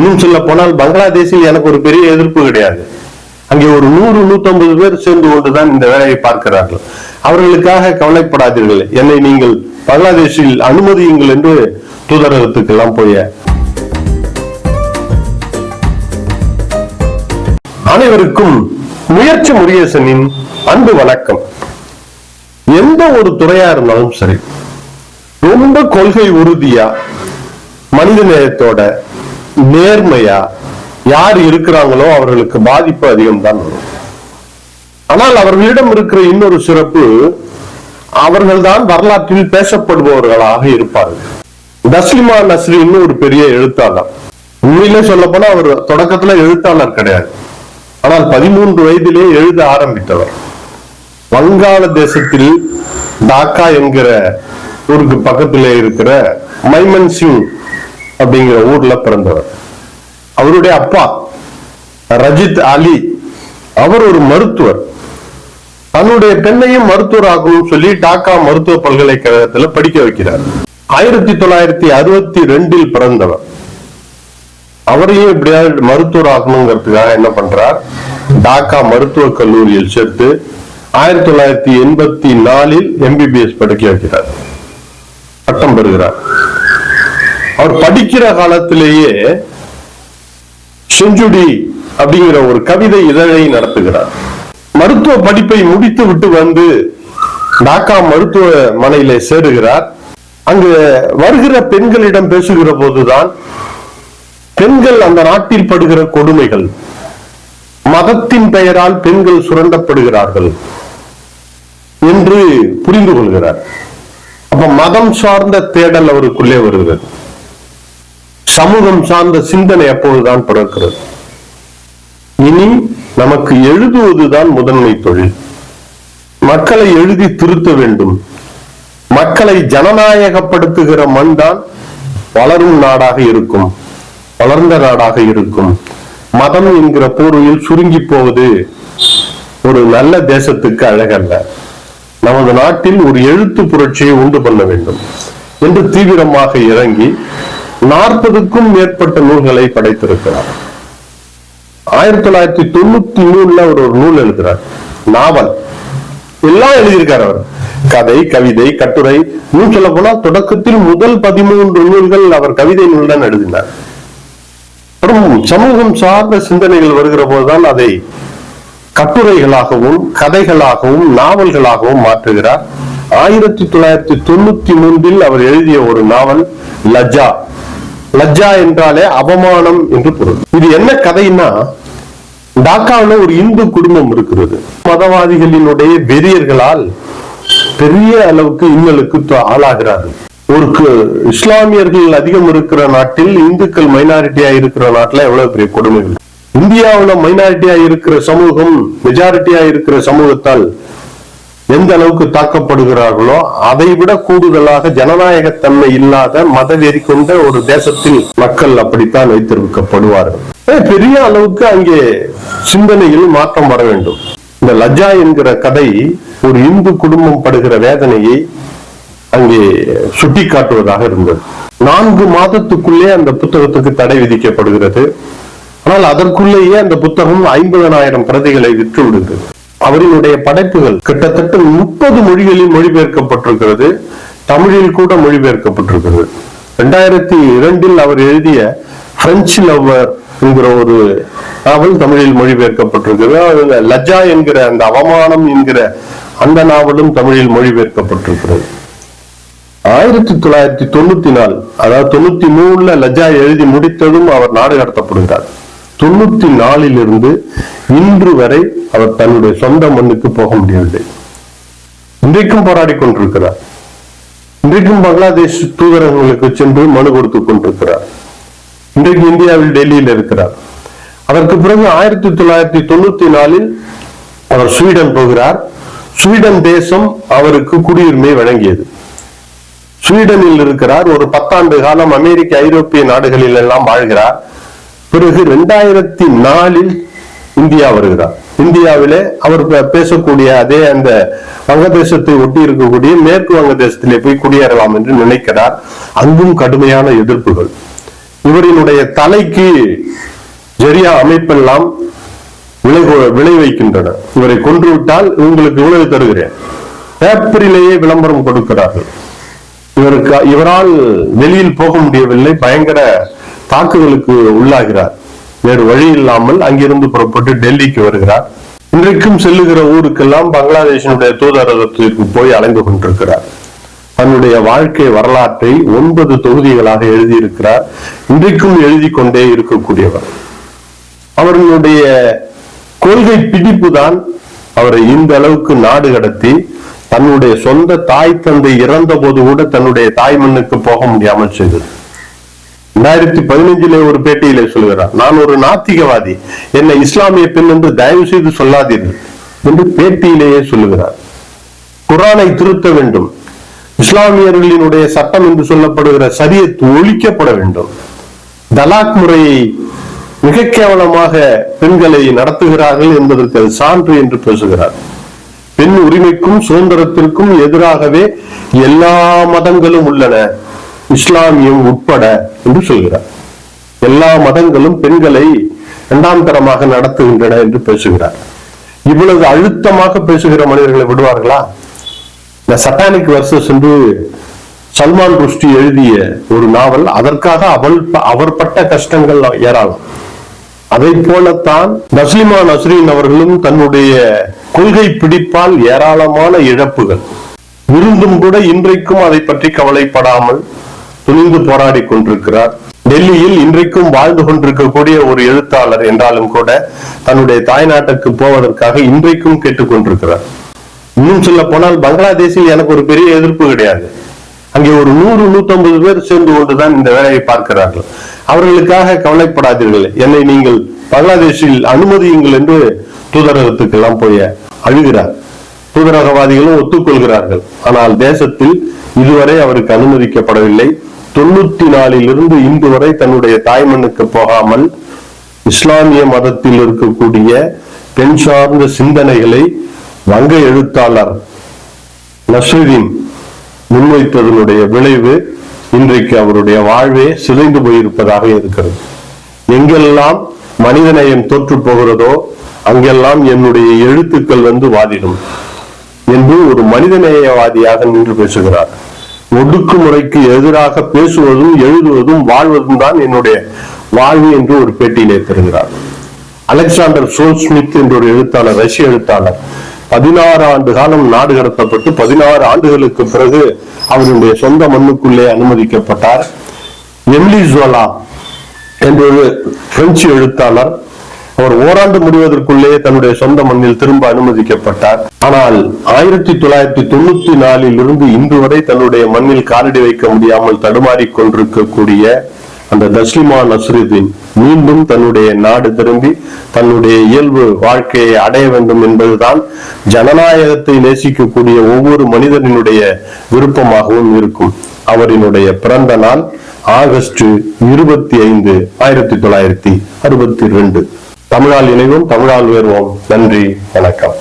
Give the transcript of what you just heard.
இன்னும் சொல்ல போனால் பங்களாதேஷில் எனக்கு ஒரு பெரிய எதிர்ப்பு கிடையாது. அங்கே ஒரு நூறு நூத்தம்பது பேர் சேர்ந்து கொண்டுதான் இந்த வேலையை பார்க்கிறார்கள். அவர்களுக்காக கவலைப்படாதீர்கள். என்னை நீங்கள் பங்களாதேஷில் அனுமதியுங்கள் என்று தூதரகத்துக்கு எல்லாம் போய அனைவருக்கும் முயற்சி முருகேசனின் அன்பு வணக்கம். எந்த ஒரு துறையா இருந்தாலும் சரி ரொம்ப கொள்கை உறுதியா மனித நேயத்தோட நேர்மையா யார் இருக்கிறாங்களோ அவர்களுக்கு பாதிப்பு அதிகம் தான் வரும். ஆனால் அவர்களிடம் இருக்கிற இன்னொரு சிறப்பு அவர்கள்தான் வரலாற்றில் பேசப்படுபவர்களாக இருப்பார்கள். தஸ்லிமா நஸ்ரின்னு ஒரு பெரிய எழுத்தாளர். உண்மையிலே சொல்ல போனா அவர் தொடக்கத்துல எழுத்தாளர் கிடையாது. ஆனால் பதிமூன்று வயதிலே எழுத ஆரம்பித்தவர். வங்காள தேசத்தில் டாக்கா என்கிற ஊருக்கு பக்கத்திலே இருக்கிற மைமன் சிங் அப்படிங்கிற ஊர்ல பிறந்தவர். அவருடைய அப்பா ரஜித் அலி அவர் ஒரு மருத்துவர். தன்னுடைய பெண்ணையும் மருத்துவராகவும் சொல்லி டாக்கா மருத்துவ பல்கலைக்கழகத்துல படிக்க வைக்கிறார். ஆயிரத்தி தொள்ளாயிரத்தி அறுபத்தி ரெண்டில் பிறந்தவர். அவரையும் இப்படியாவது மருத்துவர் ஆகணுங்கிறதுக்காக என்ன பண்றார்? டாக்கா மருத்துவ கல்லூரியில் சேர்த்து ஆயிரத்தி தொள்ளாயிரத்தி எண்பத்தி நாலில் எம்பிபிஎஸ் படிக்க வைக்கிறார். பட்டம் பெறுகிறார். அவர் படிக்கிற காலத்திலேயே செஞ்சுடி அப்படிங்கிற ஒரு கவிதை இதழை நடத்துகிறார். மருத்துவ படிப்பை முடித்து விட்டு வந்து டாக்கா மருத்துவமனையில சேருகிறார். அங்கு வருகிற பெண்களிடம் பேசுகிற போதுதான் பெண்கள் அந்த நாட்டில் படுகிற கொடுமைகள் மதத்தின் பெயரால் பெண்கள் சுரண்டப்படுகிறார்கள் என்று புரிந்து கொள்கிறார். அப்ப மதம் சார்ந்த தேடல் அவருக்குள்ளே வருகிறது. சமூகம் சார்ந்த சிந்தனை அப்போதுதான் பிறக்கிறது. இனி நமக்கு எழுதுவதுதான் முதன்மை தொழில். மக்களை எழுதி திருத்த வேண்டும். மக்களை ஜனநாயகப்படுத்துகிற மண் தான் வளரும் நாடாக இருக்கும். வளர்ந்த நாடாக இருக்கும். மதம் என்கிற போர்வையில் சுருங்கி போவது ஒரு நல்ல தேசத்துக்கு அழகல்ல. நமது நாட்டில் ஒரு எழுத்து புரட்சியை உண்டு பண்ண வேண்டும். என்று தீவிரமாக இறங்கி நாற்பதுக்கும் மேற்பட்ட நூல்களை படைத்திருக்கிறார். ஆயிரத்தி தொள்ளாயிரத்தி தொண்ணூத்தி மூணுல அவர் ஒரு நூல் எழுதுறார். நாவல். எல்லாம் எழுதியிருக்கார் அவர். கதை கவிதை கட்டுரை. இன்னும் சொல்ல போனால் தொடக்கத்தில் முதல் பதிமூன்று நூல்கள் அவர் கவிதை நூல் தான் எழுதினார். அப்புறம் சமூகம் சார்ந்த சிந்தனைகள் வருகிற போதுதான் அதை கட்டுரைகளாகவும் கதைகளாகவும் நாவல்களாகவும் மாற்றுகிறார். ஆயிரத்தி தொள்ளாயிரத்தி தொண்ணூத்தி மூன்றில் அவர் எழுதிய ஒரு நாவல் லஜா. லஜ்ஜா என்றாலே அவமானம் என்று பொருள். இது என்ன கதைன்னா டாக்காவில் ஒரு இந்து குடும்பம் இருக்கிறது. மதவாதிகளினுடைய வெறியர்களால் பெரிய அளவுக்கு இன்னலுக்கு ஆளாகிறார்கள். ஒரு இஸ்லாமியர்கள் அதிகம் இருக்கிற நாட்டில் இந்துக்கள் மைனாரிட்டியா இருக்கிற நாட்டில் எவ்வளவு பெரிய கொடுமைகள். இந்தியாவுல மைனாரிட்டியா இருக்கிற சமூகம் மெஜாரிட்டியா இருக்கிற சமூகத்தால் எந்த அளவுக்கு தாக்கப்படுகிறார்களோ அதை விட கூடுதலாக ஜனநாயகத்தன்மை இல்லாத மதவெறி கொண்ட ஒரு தேசத்தில் மக்கள் அப்படித்தான் வைத்திருக்கப்படுவார்கள். பெரிய அளவுக்கு அங்கே சிந்தனையில் மாற்றம் வர வேண்டும். இந்த லஜா என்கிற கதை ஒரு இந்து குடும்பம் படுகிற வேதனையை அங்கே சுட்டி காட்டுவதாக இருந்தது. நான்கு மாதத்துக்குள்ளே அந்த புத்தகத்துக்கு தடை விதிக்கப்படுகிறது. ஆனால் அதற்குள்ளேயே அந்த புத்தகம் ஐம்பதனாயிரம் பிரதிகளை விற்று விடுகிறது அவரினுடைய படைப்புகள் கிட்டத்தட்ட முப்பது மொழிகளில் மொழிபெயர்க்கப்பட்டிருக்கிறது. தமிழில் கூட மொழிபெயர்க்கப்பட்டிருக்கிறது. ரெண்டாயிரத்தி இரண்டில் அவர் எழுதிய பிரெஞ்சு லவ்வர் என்கிற ஒரு நாவல் தமிழில் மொழிபெயர்க்கப்பட்டிருக்கிறது. லஜா என்கிற அந்த அவமானம் என்கிற அந்த நாவலும் தமிழில் மொழிபெயர்க்கப்பட்டிருக்கிறது. ஆயிரத்தி தொள்ளாயிரத்தி தொண்ணூத்தி நாலு அதாவது தொண்ணூத்தி மூணுல லஜா எழுதி முடித்ததும் அவர் நாடு கடத்தப்படுகிறார். தொண்ணூத்தி நாலில் இருந்து இன்று வரை அவர் தன்னுடைய சொந்த மண்ணுக்கு போக முடியவில்லை. இன்றைக்கும் போராடி கொண்டிருக்கிறார். இன்றைக்கும் பங்களாதேஷ் தூதரகங்களுக்கு சென்று மனு கொடுத்துக் கொண்டிருக்கிறார். இன்றைக்கு இந்தியாவில் டெல்லியில் இருக்கிறார். அதற்கு பிறகு ஆயிரத்தி தொள்ளாயிரத்தி தொண்ணூத்தி நாலில் அவர் ஸ்வீடன் போகிறார். ஸ்வீடன் தேசம் அவருக்கு குடியுரிமை வழங்கியது. ஸ்வீடனில் இருக்கிறார். ஒரு பத்தாண்டு காலம் அமெரிக்க ஐரோப்பிய நாடுகளில் எல்லாம் வாழ்கிறார். பிறகு இரண்டாயிரத்தி நாலில் இந்தியா வருகிறார். இந்தியாவிலே அவர் பேசக்கூடிய அதே அந்த வங்கதேசத்தை ஒட்டி இருக்கக்கூடிய மேற்கு வங்கதேசத்திலே போய் குடியேறலாம் என்று நினைக்கிறார். அங்கும் கடுமையான எதிர்ப்புகள். இவரினுடைய தலைக்கு ஜெரியா அமைப்பெல்லாம் விளை விளை வைக்கின்றன. இவரை கொன்றுவிட்டால் உங்களுக்கு இவ்வளவு தருகிறேன். ஏப்ரலேயே விளம்பரம் கொடுக்கிறார்கள். இவருக்கு இவரால் வெளியில் போக முடியவில்லை. பயங்கர தாக்குதலுக்கு உள்ளாகிறார். வேறு வழி இல்லாமல் அங்கிருந்து புறப்பட்டு டெல்லிக்கு வருகிறார். இன்றைக்கும் செல்லுகிற ஊருக்கெல்லாம் பங்களாதேஷனுடைய தூதரகத்திற்கு போய் அலைந்து கொண்டிருக்கிறார். தன்னுடைய வாழ்க்கை வரலாற்றை ஒன்பது தொகுதிகளாக எழுதியிருக்கிறார். இன்றைக்கும் எழுதி கொண்டே இருக்கக்கூடியவர். அவர்களுடைய கொள்கை பிடிப்பு தான் அவரை இந்த அளவுக்கு நாடு கடத்தி தன்னுடைய சொந்த தாய் தந்தை இறந்த போது கூட தன்னுடைய தாய் மண்ணுக்கு போக முடியாமல் செய்தது. ரெண்டாயிரத்தி பதினஞ்சுல ஒரு பேட்டியில சொல்கிறார் நான் ஒரு நாத்திகவாதி. என்னை இஸ்லாமிய பெண் என்று தயவு செய்து சொல்லாதீர்கள் என்று பேட்டியிலேயே சொல்லுகிறார். குரானை திருத்த வேண்டும். இஸ்லாமியர்களினுடைய சட்டம் என்று சொல்லப்படுகிற சரியத் ஒழிக்கப்பட வேண்டும். தலாக் முறையை மிக கேவலமாக பெண்களை நடத்துகிறார்கள் என்பதற்கு அது சான்று என்று பேசுகிறார். பெண் உரிமைக்கும் சுதந்திரத்திற்கும் எதிராகவே எல்லா மதங்களும் உள்ளன. இஸ்லாமியம் உட்பட என்று சொல்கிறார். எல்லா மதங்களும் பெண்களை இரண்டாம் தரமாக நடத்துகின்றன என்று பேசுகிறார். இவ்வளவு அழுத்தமாக பேசுகிற மனிதர்களை விடுவார்களா? இந்த சட்டானிக் வர்சஸ் என்று சல்மான் ருஷ்டி எழுதிய ஒரு நாவல் அதற்காக அவள் அவர் பட்ட கஷ்டங்கள் ஏராளம். அதை போலத்தான் நஸ்லிமா நஸ்ரீன் அவர்களும் தன்னுடைய கொள்கை பிடிப்பால் ஏராளமான இழப்புகள். இருந்தும் கூட இன்றைக்கும் அதை பற்றி கவலைப்படாமல் துணிந்து போராடி கொண்டிருக்கிறார். டெல்லியில் இன்றைக்கும் வாழ்ந்து கொண்டிருக்கக்கூடிய ஒரு எழுத்தாளர் என்றாலும் கூட தன்னுடைய தாய்நாட்டுக்கு போவதற்காக இன்றைக்கும் கேட்டுக்கொண்டிருக்கிறார் இன்னும் சொல்ல போனால் பங்களாதேஷில் எனக்கு ஒரு பெரிய எதிர்ப்பு கிடையாது. அங்கே ஒரு நூறு நூத்தம்பது பேர் சேர்ந்து கொண்டுதான் இந்த வேலையை பார்க்கிறார்கள். அவர்களுக்காக கவலைப்படாதீர்கள். என்னை நீங்கள் பங்களாதேஷில் அனுமதியுங்கள் என்று தூதரகத்துக்கு எல்லாம் போய் அழுகிறார். தூதரகவாதிகளும் ஒத்துக்கொள்கிறார்கள். ஆனால் தேசத்தில் இதுவரை அவருக்கு அனுமதிக்கப்படவில்லை. தொண்ணூத்தி நாலில் இருந்து இன்று வரை தன்னுடைய தாய்மண்ணுக்கு போகாமல் இஸ்லாமிய மதத்தில் இருக்கக்கூடிய பெண் சார்ந்த சிந்தனைகளை வங்க எழுத்தாளர் நஸ்ருதீன் முன்வைத்ததனுடைய விளைவு இன்றைக்கு அவருடைய வாழ்வே சிதைந்து போயிருப்பதாக இருக்கிறது. எங்கெல்லாம் மனிதநேயம் தோற்று போகிறதோ அங்கெல்லாம் என்னுடைய எழுத்துக்கள் வந்து வாதிடும் என்று ஒரு மனிதநேயவாதியாக நின்று பேசுகிறார். ஒடுக்குமுறைக்கு எதிராக பேசுவதும் எழுதுவதும் வாழ்வதும் தான் என்னுடைய வாழ்வு என்று ஒரு பேட்டியிலே தருகிறார். அலெக்சாண்டர் சோல்ஸ்மித் என்ற ஒரு எழுத்தாளர் ரஷ்ய எழுத்தாளர் பதினாறு ஆண்டு காலம் நாடு கடத்தப்பட்டு பதினாறு ஆண்டுகளுக்கு பிறகு அவருடைய சொந்த மண்ணுக்குள்ளே அனுமதிக்கப்பட்டார். எம்லி ஜோலா என்ற ஒரு பிரெஞ்சு எழுத்தாளர் அவர் ஓராண்டு முடிவதற்குள்ளே தன்னுடைய சொந்த மண்ணில் திரும்ப அனுமதிக்கப்பட்டார். ஆனால் ஆயிரத்தி தொள்ளாயிரத்தி தொண்ணூத்தி நாலில் இருந்து இன்று வரை தன்னுடைய மண்ணில் காலடி வைக்க முடியாமல் தடுமாறி கொண்டிருக்கக்கூடிய அந்த தஸ்லிமா நஸ்ருதீன் மீண்டும் தன்னுடைய நாடு திரும்பி தன்னுடைய இயல்பு வாழ்க்கையை அடைய வேண்டும் என்பதுதான் ஜனநாயகத்தை நேசிக்கக்கூடிய ஒவ்வொரு மனிதனினுடைய விருப்பமாகவும் இருக்கும். அவரினுடைய பிறந்த நாள் ஆகஸ்ட் இருபத்தி ஐந்து ஆயிரத்தி தொள்ளாயிரத்தி அறுபத்தி ரெண்டு. தமிழால் இணைவோம் தமிழால் உயர்வோம். நன்றி வணக்கம்.